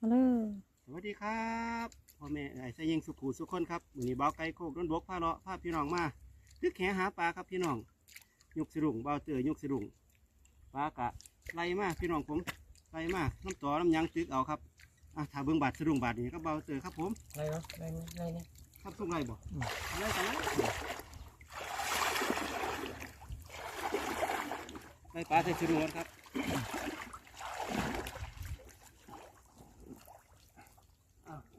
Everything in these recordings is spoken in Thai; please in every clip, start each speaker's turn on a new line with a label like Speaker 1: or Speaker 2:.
Speaker 1: มาเลย
Speaker 2: สวัสดีครับพ่อแม่ไอ้สยิงสุขูสุขคนครับวันนี้เบาไก่โคกด้นบกพาเลาะพาพี่น้องมาตึกแหหาปลาครับพี่น้องยุกสรุงเบาเตอยุกสรุงปลากะไล่มาพี่น้องผมไล่มาน้ำต่อน้ำยังตึกเอาครับอะถ้าเบิ่งบาดสรุงบาดนี่ก็เบาเตอครับผม
Speaker 1: อะไรเนาะอะไรนี่อะไรนี่
Speaker 2: ครับส่งไรบ่
Speaker 1: อืม
Speaker 2: อะไรกันนะไล่ปลาใส่สรุงก่อนครับ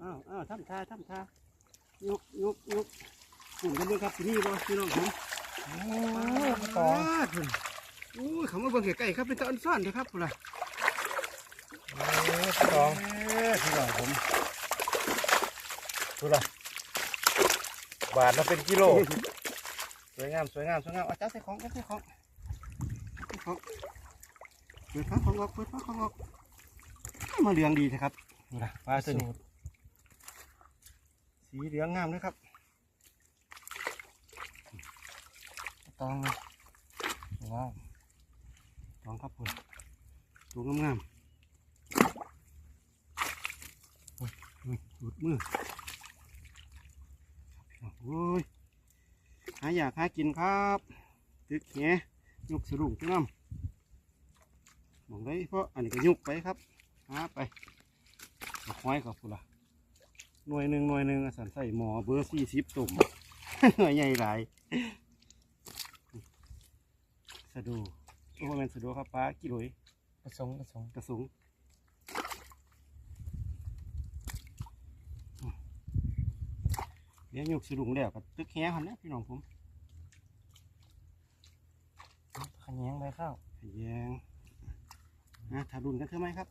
Speaker 2: อ้าวอ้าวอ้าวทำท่าทำท่ายกยกยกกลุ่มกันด้วยครับที่นี่บ่พี่น้องผม
Speaker 1: โอ้ยมาต่อ
Speaker 2: คุณโอ้ยเขามาเบิ่งใกล้ๆครับเป็นตะอันซ่อนเด้อครับพุ่นล่ะ
Speaker 1: โอ้ยมาต่อ
Speaker 2: เอ้ยพี่น้องผม
Speaker 1: ดูละบาทละเป็นกิโล
Speaker 2: สวยงามสวยงามสวยงามเอาจับใส่ของจับใส่ของใส่ของเปิดฟ้าของออกเปิดฟ้าของออกมาเหลืองดีนะครับนี่ล่ะปลาตัวนี้ สีเหลืองงามเลยครับ
Speaker 1: ตองเลยว้าว
Speaker 2: ลองครับพุ่นตัวงามๆโอ้ยโอ้ยหลุดมือครับพี่น้อโอ้ยหาอยากหากินครับตึกแหยุกสรุงพี่น้ำมองได้เพราะอันนี้ก็ยุกไปครับหาไปเอาห้อยกับพุ่นละ หน่วยหนึ่งหน่วยหนึ่งสันใส่หมอเบอร์สี่สิบตุ่มหน่วยใหญ่หลายสะดูโอ้แมนสะดูครับป้ากี่หลอย
Speaker 1: ผสมผสม
Speaker 2: กระสุงอืมเดี๋ยวยุกสรุงแล้วกับตึกแหหันนะพี่น้องผม
Speaker 1: ขยงใบข้าว
Speaker 2: แยงนะถ้ารุนกันเท่าไหมครับ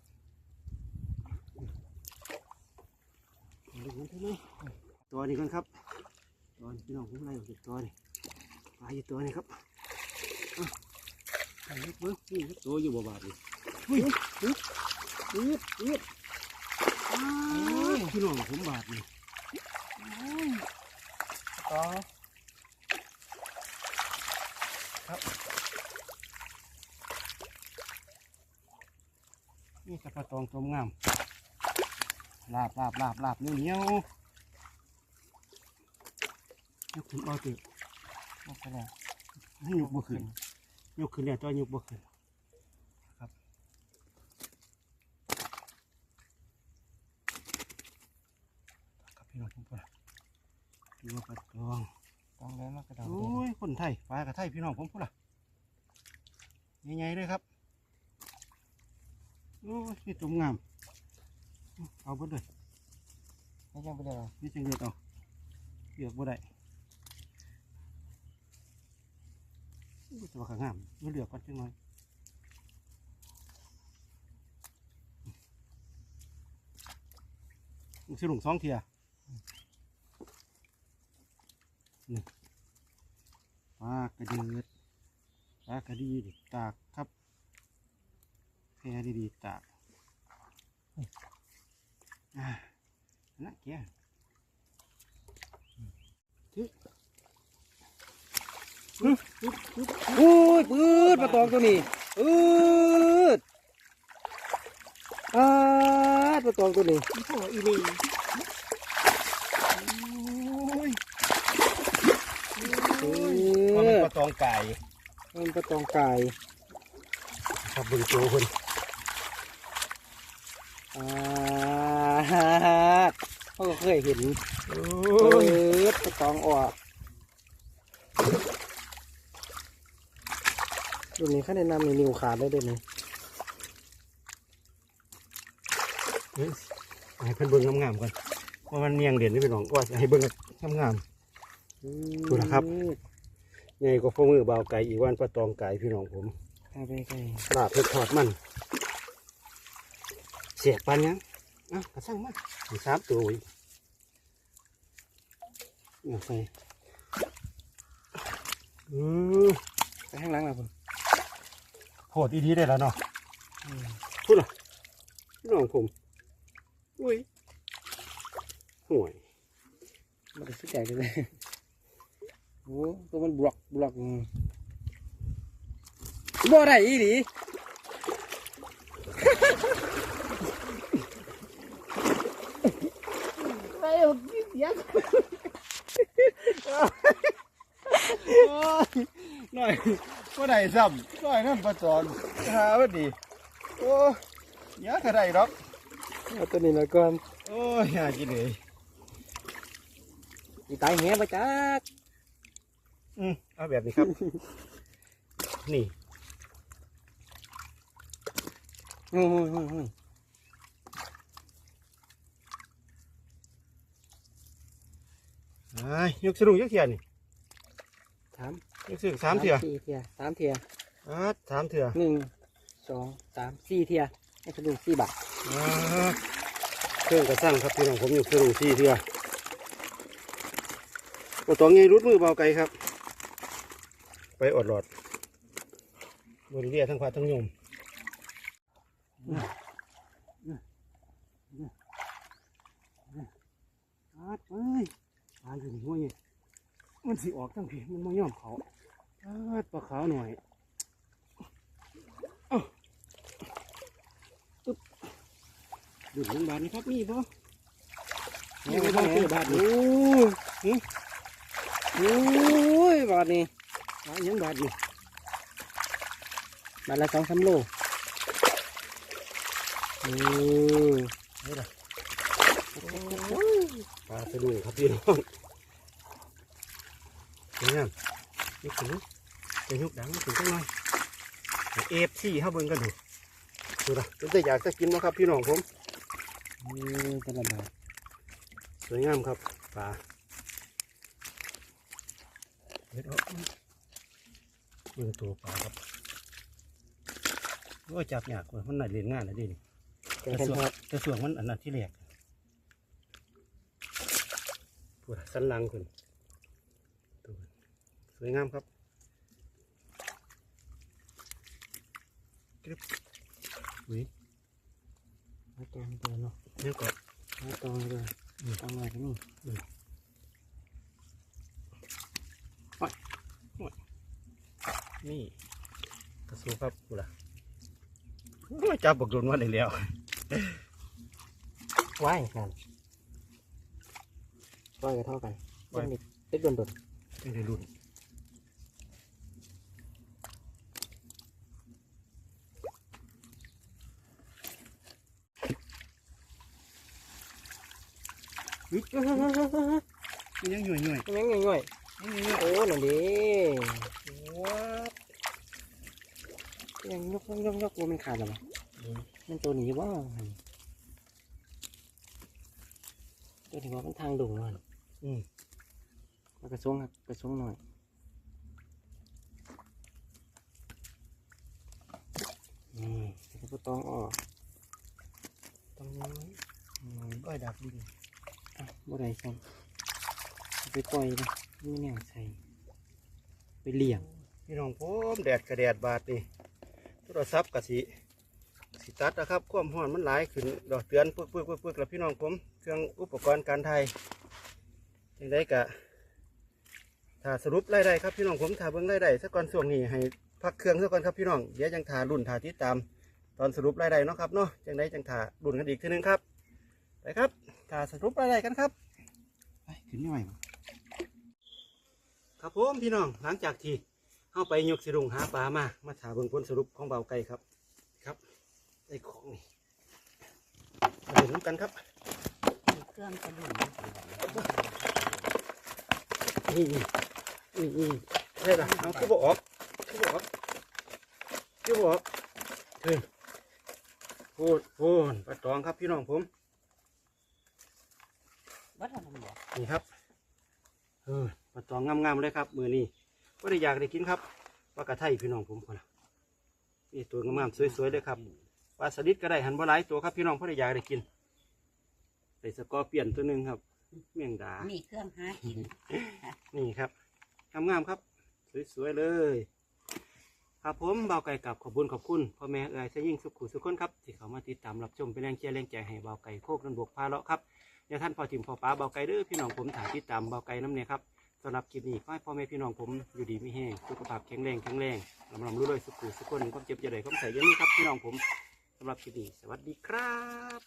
Speaker 2: รุนกันเท่าไหมตัวนี้กันครับตัวนี้พี่น้องผมไล่ออกจากตัวนี้ปลาอยู่ตัวนี้ครับอะไปเล็กเบิ้งนี่ครับตัวอยู่บ่บาดนี่อุ้ยอุ้ยอุ้ยอุ้ยอ้าวพี่น้องผมบาดนี่
Speaker 1: ตอง
Speaker 2: นี่กระปะตองตัวงาม ลาบลาบลาบลาบเหนียวเหนียวแล้วคุณเอาเถอะ
Speaker 1: ไม่ใช่แล้ว
Speaker 2: ให้ยกบ่ขึ้นยกขึ้นแล้วจอยยกบ่ขึ้นครับครับพี่น้องผมปลาพี่ว่าปลาตอง
Speaker 1: ตองแล้วมากระดอง
Speaker 2: โอ้ยคนไทยปลากระไทยพี่น้องผมพูดละใหญ่ๆเลยครับโอ้ยนี่ตัวงาม เอาเบิดเลย
Speaker 1: ไม่ยังไปเลย
Speaker 2: นี่จังเลือกเอาเลือกบ่ได้โอ้ยตัวขางามนี่เลือกก่อนจังหน่อยมันสิลุงสองเทียนี่ปลากระเดือดปลากระดีดิตากครับแพรดีๆตากอ่า นะแก
Speaker 1: โอ้ยปืดมาตองตัวนี้ปืดอ่ามาตองตัวนี้
Speaker 2: โอ้อีนี่โอ้ย
Speaker 1: เอ
Speaker 2: มันเป็น
Speaker 1: อ
Speaker 2: ปลาตองไก่
Speaker 1: มันปลาตองไก่
Speaker 2: ครับเบึงโจคน
Speaker 1: อ่า เขาก็เคยเห็น
Speaker 2: โอ้
Speaker 1: เปิ
Speaker 2: ย
Speaker 1: ดปลาตองออกรุ่นนี้เขาแนะนำในนิ้วขาดได้ด้วยไหม
Speaker 2: เฮ้ยให้เพิ่นเบิ่งงามๆก่อนว่ามันเนียงเด่นนี่เป็นหนองว่าจะให้เบิ่งงามดูนะครับๆใหญ่กว่าฝ่ามือเบาวไก่อีกวันปลาตองไก่พี่น้องผม
Speaker 1: เอาไปไกล
Speaker 2: ลาบเผ็ดทอดมันเสียบปันยัง อะกระสั่งมามีสามตัวอีกเอาใส่อือ
Speaker 1: ไปข้างหลังนะผม
Speaker 2: โหดอีดีได้แล้วเนาะพูดเหรอพี่น้องผมอุ้ยห่วย
Speaker 1: มันจะสุดใหญ่เลยโอ้ตัวมันบล็อกบล็อกบ่ได้อีหลี
Speaker 2: สี ยงโอ้ยหน่อยก็ได้ซ้ำหน่อยนั่นประจอนหาว่าดีโอ้ยเยอะก็ได้หรอก
Speaker 1: เอาตัวนี้ละก่อน
Speaker 2: โอ้ยหากินเลย
Speaker 1: อีตายแหไปจัก
Speaker 2: อืมเอาแบบนี้ครับ นี่
Speaker 1: โอ้ย อ้ยโอ้ยโอ้ย
Speaker 2: ไอ้ายยกสรุปยักเทียนี่
Speaker 1: สาม
Speaker 2: ยกสรุปสามเถื่อ
Speaker 1: สี่เทียสามเทีย
Speaker 2: อ่าสามเถื่อ
Speaker 1: หนึ่งสองสามสี่เทียให้สะดุ้งสี่บาท
Speaker 2: อ่าเครื่องกระสั่งครับพี่น้องผมยกสรุปสี่เถื่อปตองไงรุดมือเบาไกลครับ ไปอดหลอดบนเรียทั้งพาทั้งโยมอาดเอ้ย ตายอยู่ในห้วยนี่มันสิออกทั้งผีมันไม่ยอมเขาอาดปลาขาวหน่อยเอ้าตึ๊บดูดลงบาทนะครับมีบ่มีบ่บ้างเจอบาท
Speaker 1: โอ้
Speaker 2: นี่
Speaker 1: ยโอ้ยบาทนี้
Speaker 2: หาหยังบาทนี่
Speaker 1: บาทละสองสามโลโอ้ย
Speaker 2: นี่ล่ะปลา สะดุ้งครับพี่น้องเป็นยังยกขึ้นจะยกดังขึ้นจังหน่อยเอฟซีครับเบิ่งกันดูดูนะเป็นแต่อยากจะกินนะครับพี่น้องผม
Speaker 1: โอ้ยกระบาด
Speaker 2: สวยงามครับปลาเด็ดออกเบิ่งตัวปลาครับโอ้ยจับยากกว่ามันน่าเรียนงานนะดินี่
Speaker 1: เก่ง
Speaker 2: กระ
Speaker 1: กัน
Speaker 2: สวง
Speaker 1: ครับ
Speaker 2: กระสวงมันอันนั้นที่แรกปวด สันหลังคุณตัวสวยงามครับกรึบอุ้ย
Speaker 1: มาตองตัวเนาะ
Speaker 2: เนี่ยก็
Speaker 1: มาตองเลยตองอะไรกันนี่
Speaker 2: นี่กระสูครับกูละโอ้ยจับบักโดนวันได้แล้ว
Speaker 1: ว่ายกัน ว่ายกันเท่ากัน
Speaker 2: ว่าย
Speaker 1: เด็กเด็กโดนโดน
Speaker 2: ยังได้รุ่นมันยังหน่วยหน่วย
Speaker 1: ยังไงง่อย
Speaker 2: ยังหน่วยหน่วย
Speaker 1: โอ้นั่นดิ
Speaker 2: ว้า
Speaker 1: ยังยกยกยกยกว่ามันขาดหรอวะมันตัวหนี้ว่าตัวนี้ว่ามันทางดุงเลย
Speaker 2: อืม
Speaker 1: มากระซวงครับกระซวงหน่อยนี่กระตองออก
Speaker 2: ตรงนี้
Speaker 1: อืม
Speaker 2: ก้อยดักดิน
Speaker 1: อะบ่ได้ใส่เอาไปปล่อยเลยไม่แน่ใส่ไปเลี้ยง
Speaker 2: พี่น้องผมแดดกระแดดบาดนี่โทรศัพท์กะสิสิตัดนะครับความร้อนมันหลายขึ้นดอกเตือนปึ๊กปึ๊กปึ๊กปึ๊กแล้วพี่น้องผมเครื่องอุปกรณ์การไทย ยังได้กะถ้าสรุปรายได้ครับพี่น้องผมถ้าเบิ่งรายได้สักก่อนช่วงนี้ให้พักเครื่องสักก่อนครับพี่น้องเดี๋ยวจังถารุ่นถาติดตาม ตอนสรุปรายได้เนาะครับเนาะจังได้จังถารุ่นกันอีกทีหนึงครับไปครับถ้าสรุปรายได้กันครับไปขึ้นยังไงครับผมพี่น้องหลังจากที่เข้าไปยกสิรุงหาปลามามาถาเบิ่งผลสรุปของเบาไก่ครับครับได้ของนี่มาเห็นน้ำกันครับ
Speaker 1: เครื่องกระดุม
Speaker 2: นี่นี่นี่นี่ได้ละเอาคือบอกออกคือบอกออกคือบอกออกเฮ้ยพูดพูดปลาตองครับพี่น้องผม
Speaker 1: วัดอะไรบอก
Speaker 2: นี่ครับเออปลาตองงามๆเลยครับมือนี้ก็ได้อยากได้กินครับปลากระไทยพี่น้องผมคนละนี่ตัวงามๆสวยๆเลยครับปลาสลิดก็ได้หันบ่หลายตัวครับพี่น้องเพราะได้อยากได้กินใส่สกอเปลี่ยนตัวหนึ่งครับ เมี่ยงดา
Speaker 3: มีเครื่องหากิน
Speaker 2: นี่ครับงามๆครับ สวยๆเลย ครับผมเบาไก่กับขอบคุณขอบคุณพ่อแม่เอ๋ยเสยยิ่งสุขุสุขคนครับที่เขามาติดตามรับชมเป็นแรงเชียร์แรงใจให้เบาไก่โคกนันบกพาเลาะครับอย่าท่านพอถิ่มพอป้าเบาไก่เด้อพี่น้องผมถ่ายติดตามเบาไก่น้ำเนี่ยครับสำหรับคลิปนี้ขอให้พ่อแม่พี่น้องผมอยู่ดีไม่แห้งสุขภาพแข็งแรงแข็งแรงลำลำรู้เลยสุขุสุขคนความเจ็บจะได้ความใส่เยอะนี่ครับพี่น้องผมสำหรับคลิปนี้สวัสดีครับ